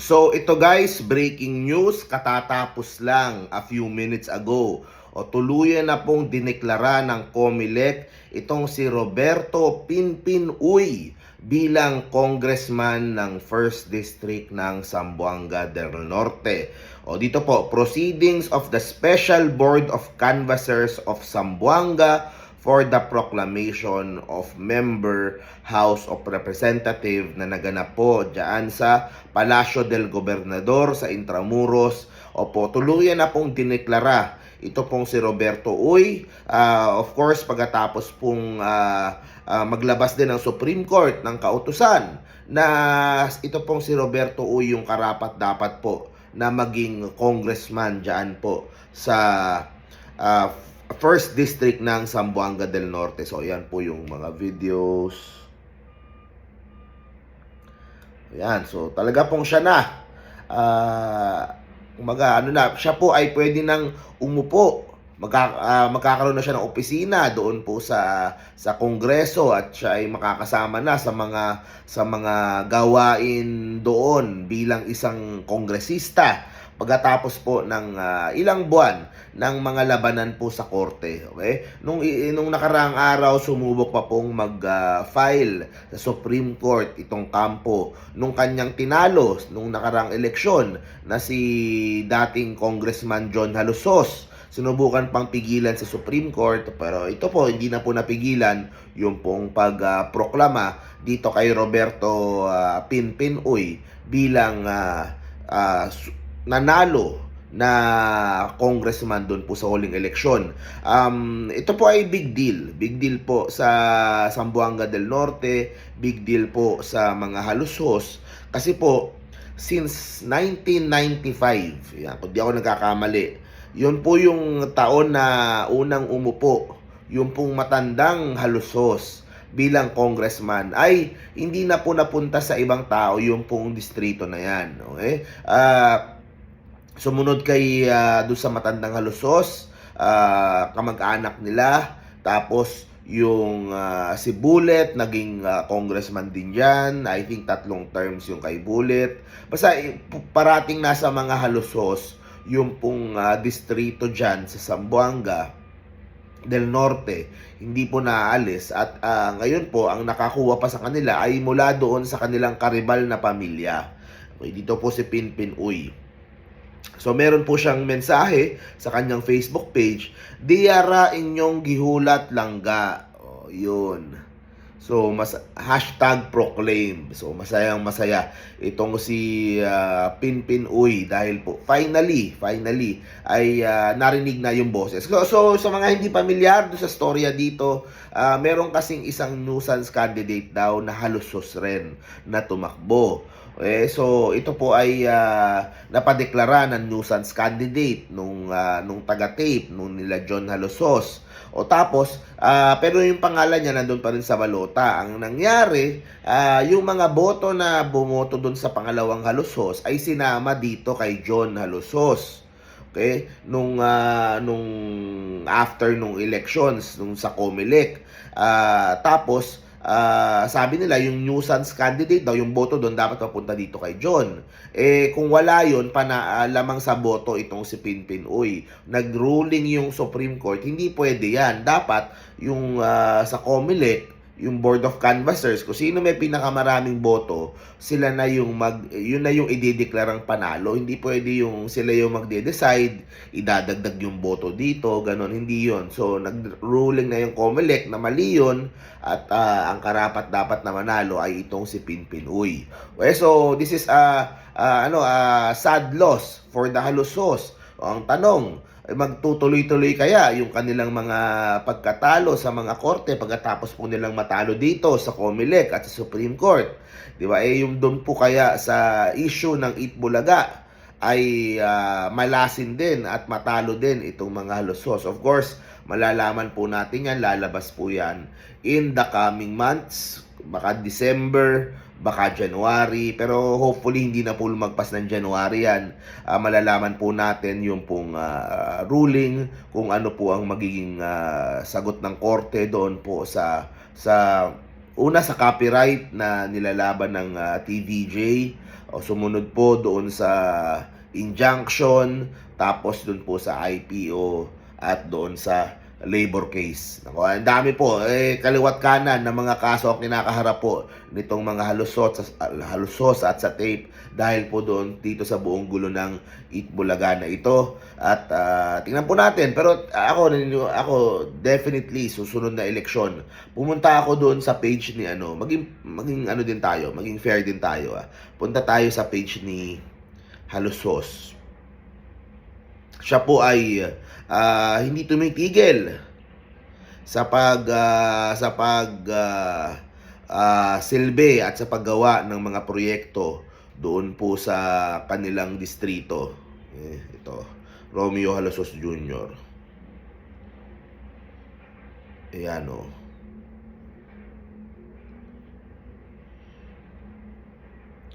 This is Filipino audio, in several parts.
So ito guys, breaking news, katatapos lang a few minutes ago. O tuluyan na pong dineklara ng COMELEC itong si Roberto Pinpin Uy bilang congressman ng 1st District ng Zamboanga del Norte. O dito po, proceedings of the Special Board of Canvassers of Zamboanga for the proclamation of member House of Representative na naganap po dyan sa Palacio del Gobernador sa Intramuros. Opo, tuluyan na pong dineklara ito pong si Roberto Uy. Ah, of course, pagkatapos pong ah, ah, maglabas din ng Supreme Court ng kautusan na ito pong si Roberto Uy yung karapat dapat po na maging congressman dyan po sa ah, First District ng Zamboanga del Norte. So, yan po yung mga videos. Yan. So, talaga pong siya na. Ah, kumaga, ano na, siya po ay pwede nang umupo. Magka, ah, magkakaroon na siya ng opisina doon po sa sa kongreso at siya ay makakasama na sa mga sa mga gawain doon bilang isang kongresista pagkatapos po ng ah, ilang buwan ng mga labanan po sa korte. Okay? Nung, nung nakaraang araw, sumubok pa pong mag-file sa Supreme Court itong kampo nung kanyang tinalo nung nakaraang eleksyon na si dating Congressman John Halusos. Sinubukan pang pigilan sa Supreme Court pero ito po hindi na po napigilan yung pong pag-proklama dito kay Roberto ah, Pinpin Uy bilang ah, ah, su- nanalo na congressman doon po sa huling eleksyon. Um, ito po ay big deal. Big deal po sa Zamboanga del Norte, big deal po sa mga halusos. Kasi po, since 1995, yan, kung di ako nagkakamali, yun po yung taon na unang umupo, yung pong matandang halusos bilang congressman ay hindi na po napunta sa ibang tao yung pong distrito na yan. Okay? Ah, sumunod kay ah, doon sa matandang halusos, ah, kamag-anak nila, tapos yung ah, si Bullet, naging ah, congressman din dyan. I think tatlong terms yung kay Bullet. Basta eh, parating nasa mga halusos yung pong ah, distrito dyan sa Zamboanga del Norte hindi po naaalis at ah, ngayon po ang nakakuha pa sa kanila ay mula doon sa kanilang karibal na pamilya. Okay, dito po si Pinpin Uy. So meron po siyang mensahe sa kanyang Facebook page, Diyara inyong gihulat langga. O, yun. So, mas, hashtag proclaim. So, masayang masaya itong si ah, Pinpin Uy dahil po finally, finally ay ah, narinig na yung boses. So, so, sa mga hindi pamilyar sa storya dito, ah, meron kasing isang nuisance candidate daw na halusos rin na tumakbo. Eh, so ito po ay ah, napadeklara ng nuisance candidate nung ah, nung taga-tape nung nila John Halosos. O tapos ah, pero yung pangalan niya nandun pa rin sa balota. Ang nangyari, ah, yung mga boto na bumoto doon sa pangalawang Halosos ay sinama dito kay John Halosos. Okay? Nung ah, nung after nung elections nung sa Comelec. Ah, tapos ah, sabi nila yung nuisance candidate daw yung boto doon dapat mapunta dito kay John. Eh kung wala yon pana ah, lamang sa boto itong si Pinpin Uy. Nag-ruling yung Supreme Court, hindi pwede yan. Dapat yung ah, sa Comelec yung Board of Canvassers, kung sino may pinakamaraming boto, sila na yung mag, yun na yung idideklarang panalo. Hindi pwede yung sila yung magde-decide, idadagdag yung boto dito, ganon, hindi yon So, nag-ruling na yung COMELEC na mali yun, at ah, ang karapat dapat na manalo ay itong si Pinpin Uy. Okay, so, this is a, ano, a sad loss for the Halusos. O, ang tanong, ay magtutuloy-tuloy kaya yung kanilang mga pagkatalo sa mga korte pagkatapos po nilang matalo dito sa COMELEC at sa Supreme Court. Di ba? Eh yung doon po kaya sa issue ng Itbulaga ay ah, malasin din at matalo din itong mga halusos. Of course, malalaman po natin yan, lalabas po yan in the coming months, baka December, baka January, pero hopefully hindi na po lumagpas ng January yan. Ah, malalaman po natin yung pong ah, ruling kung ano po ang magiging ah, sagot ng korte doon po sa sa una sa copyright na nilalaban ng ah, TVJ O sumunod po doon sa injunction, tapos doon po sa IPO at doon sa labor case. Nako, ang dami po, eh, kaliwat kanan ng mga kaso ang kinakaharap po nitong mga halusot halusos at sa tape dahil po doon dito sa buong gulo ng Itbulaga na ito. At ah, tingnan po natin, pero ako, ako definitely susunod na eleksyon. Pumunta ako doon sa page ni ano, maging, maging ano din tayo, maging fair din tayo. Ah. Punta tayo sa page ni Halusos. Siya po ay ah, hindi tumitigil sa pag ah, sa pag ah, ah, silbi at sa paggawa ng mga proyekto doon po sa kanilang distrito. Eh, ito, Romeo Halosos Jr. Ayan o.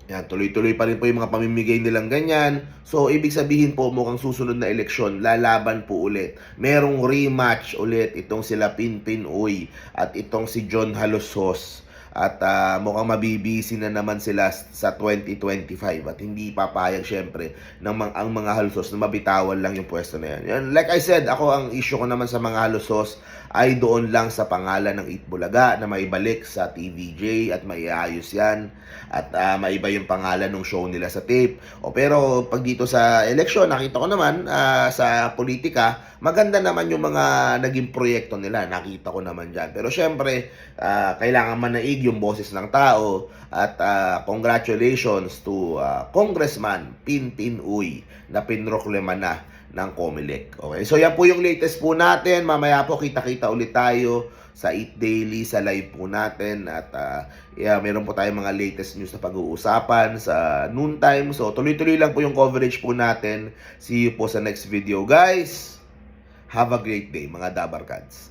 Yan, tuloy-tuloy pa rin po yung mga pamimigay nilang ganyan. So, ibig sabihin po, mukhang susunod na eleksyon, lalaban po ulit. Merong rematch ulit itong sila Pinpin Uy at itong si John Halosos. At ah, mukhang mabibisi na naman sila sa 2025 at hindi papayag syempre ng mga, ang mga halusos na mabitawan lang yung pwesto na yan. yan. Like I said, ako ang issue ko naman sa mga halusos ay doon lang sa pangalan ng Itbulaga na maibalik sa TVJ at maiayos yan at ah, maiba yung pangalan ng show nila sa tape. O pero pag dito sa eleksyon, nakita ko naman ah, sa politika, maganda naman yung mga naging proyekto nila. Nakita ko naman dyan. Pero syempre, ah, kailangan manaig yung boses ng tao at ah, congratulations to ah, Congressman Pinpin Uy na pinroklema na ng Comelec. Okay, so yan po yung latest po natin. Mamaya po kita-kita ulit tayo sa Eat Daily, sa live po natin. At ah, yeah, meron po tayong mga latest news na pag-uusapan sa noontime. So tuloy-tuloy lang po yung coverage po natin. See you po sa next video guys. Have a great day mga Dabarkads.